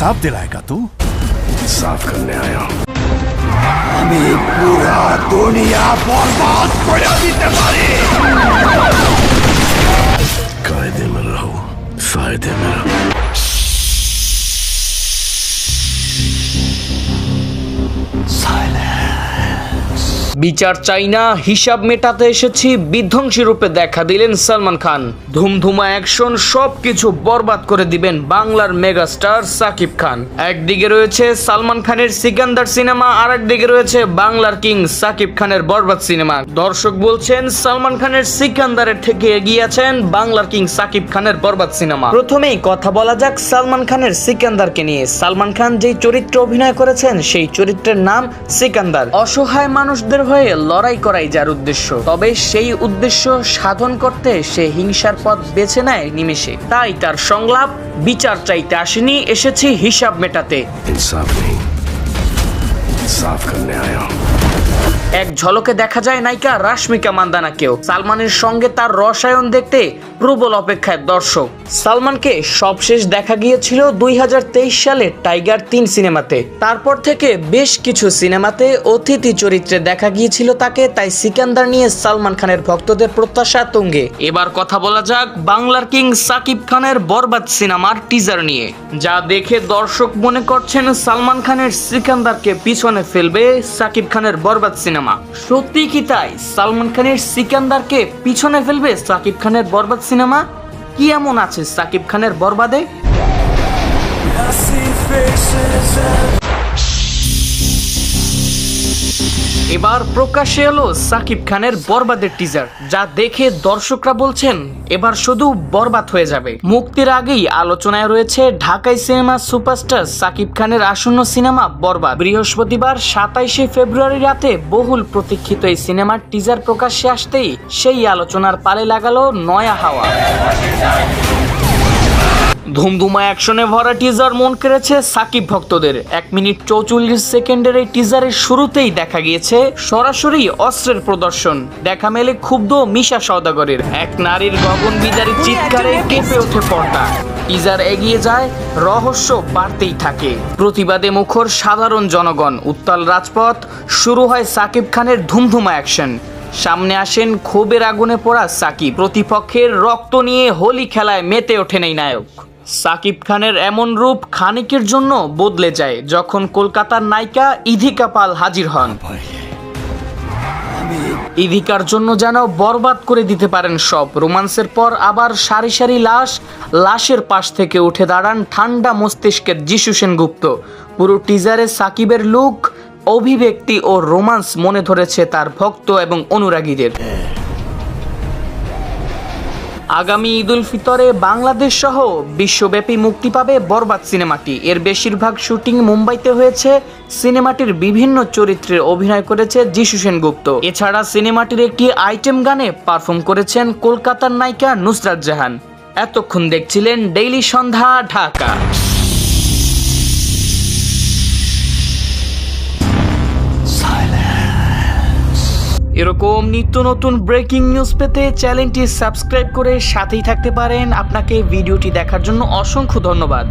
इंसाफ दिलाएगा तू? इंसाफ करने आया हमें पूरा दुनिया बर्बाद पड़ा दी तुम्हारे। कायदे में रहो फ़ायदे में रहो। বিচার চাই না, হিসাব মেটাতে এসেছি, বিধ্বংসী রূপে দেখা দিলেন সালমান খান। ধুমধুমা অ্যাকশন, সবকিছু বরবাদ করে দিবেন বাংলার মেগাস্টার সাকিব খান। একদিকে রয়েছে সালমান খানের সিকান্দার সিনেমা আর একদিকে রয়েছে বাংলার কিং সাকিব খানের বরবাদ সিনেমা। দর্শক বলছেন, সালমান খানের সিকান্দারের থেকে এগিয়ে আছেন বাংলার কিং সাকিব খানের বরবাদ সিনেমা। প্রথমেই কথা বলা যাক সালমান খানের সিকান্দারকে নিয়ে। সালমান খান যেই চরিত্রে অভিনয় করেছেন, সেই চরিত্রের নাম সিকান্দার। অসহায় মানুষদের হয়ে লড়াই করাই যার উদ্দেশ্য। তবে সেই উদ্দেশ্য সাধন করতে সে হিংসার পথ বেছে নেয় নিমেষে। তাই তার সংলাপ, বিচার চাইতে আসেনি, এসেছি হিসাব মেটাতে। ইনসাফ নেই साफ करने आया हूं এক ঝলকে দেখা যায় নায়িকা রাশমিকা মান্দানাকেও সালমানের সঙ্গে তার রসায়ন দেখতে প্রবল অপেক্ষায় দর্শক সালমানকে সবশেষ দেখা গিয়েছিল দুই সালে টাইগার তিন সিনেমাতে তারপর থেকে বেশ কিছু সিনেমাতে অতিথি চরিত্রে দেখা গিয়েছিল তাকে তাই সিকান্দার নিয়ে সালমান খানের ভক্তদের প্রত্যাশা তুঙ্গে এবার কথা বলা যাক বাংলার কিং সাকিব খানের বরবাদ সিনেমার টিজার নিয়ে যা দেখে দর্শক মনে করছেন সালমান খানের সিকান্দারকে পিছনে ফেলবে সাকিব খানের বরবাদ সিনেমা। সত্যি কি তাই? সালমান খানের সিকান্দারকে পিছনে ফেলবে সাকিব খানের বরবাদ সিনেমা? কি এমন আছে সাকিব খানের বরবাদে? এবার প্রকাশ্যে এলো সাকিব খানের বরবাদের টিজার যা দেখে দর্শকরা বলছেন, এবার শুধু বরবাদ হয়ে যাবে। মুক্তির আগেই আলোচনায় রয়েছে ঢাকাই সিনেমা সুপারস্টার সাকিব খানের আসন্ন সিনেমা বরবাদ। বৃহস্পতিবার সাতাইশে ফেব্রুয়ারি রাতে বহুল প্রতীক্ষিত এই সিনেমার টিজার প্রকাশ্যে আসতেই সেই আলোচনার পালে লাগালো নয়া হাওয়া। ধুমধুমা অ্যাকশনে ভরা টিজার মন কেড়েছে সাকিব ভক্তদের। এক মিনিট চৌচল্লিশ সেকেন্ডের এই টিজারের শুরুতেই দেখা গিয়েছে সরাসরি অস্ত্রের প্রদর্শন। দেখা মেলে ক্ষুব্ধ মিশা সওদাগরের। এক নারীর গগন বিদারী চিৎকারে কেঁপে ওঠে পর্দা। টিজার এগিয়ে যায় রহস্য বাড়তেই থাকে। প্রতিবাদে মুখর সাধারণ জনগণ। উত্তাল রাজপথ শুরু হয় সাকিব খানের ধুমধুমা অ্যাকশন। সামনে আসেন ক্ষোভের আগুনে পড়া সাকিব। প্রতিপক্ষের রক্ত নিয়ে হোলি খেলায় মেতে ওঠেন এই নায়ক। সাকিব খানের এমন রূপ খানিকের জন্য বদলে যায় যখন কলকাতার নায়িকা ইধিকা পাল হাজির হন। ইধিকার জন্য যেন বরবাদ করে দিতে পারেন সব। রোমান্সের পর আবার সারি সারি লাশ, লাশের পাশ থেকে উঠে দাঁড়ান ঠান্ডা মস্তিষ্কের যিশু সেনগুপ্ত। পুরো টিজারে সাকিবের লুক, অভিব্যক্তি ও রোমান্স মনে ধরেছে তার ভক্ত এবং অনুরাগীদের। আগামী ঈদুল ফিতরে বাংলাদেশ সহ বিশ্বব্যাপী মুক্তি পাবে বরবাদ সিনেমাটি। এর বেশিরভাগ শুটিং মুম্বাইতে হয়েছে। সিনেমাটির বিভিন্ন চরিত্রে অভিনয় করেছে যিশু সেনগুপ্ত। এছাড়া সিনেমাটির একটি আইটেম গানে পারফর্ম করেছেন কলকাতার নায়িকা নুসরাত জাহান। এতক্ষণ দেখছিলেন ডেইলি সন্ধ্যা, ঢাকা। এরকম নিত্য নতুন ব্রেকিং নিউজ পেতে চ্যানেলটি সাবস্ক্রাইব করে সাথেই থাকতে পারেন। আপনাকে ভিডিওটি দেখার জন্য অসংখ্য ধন্যবাদ।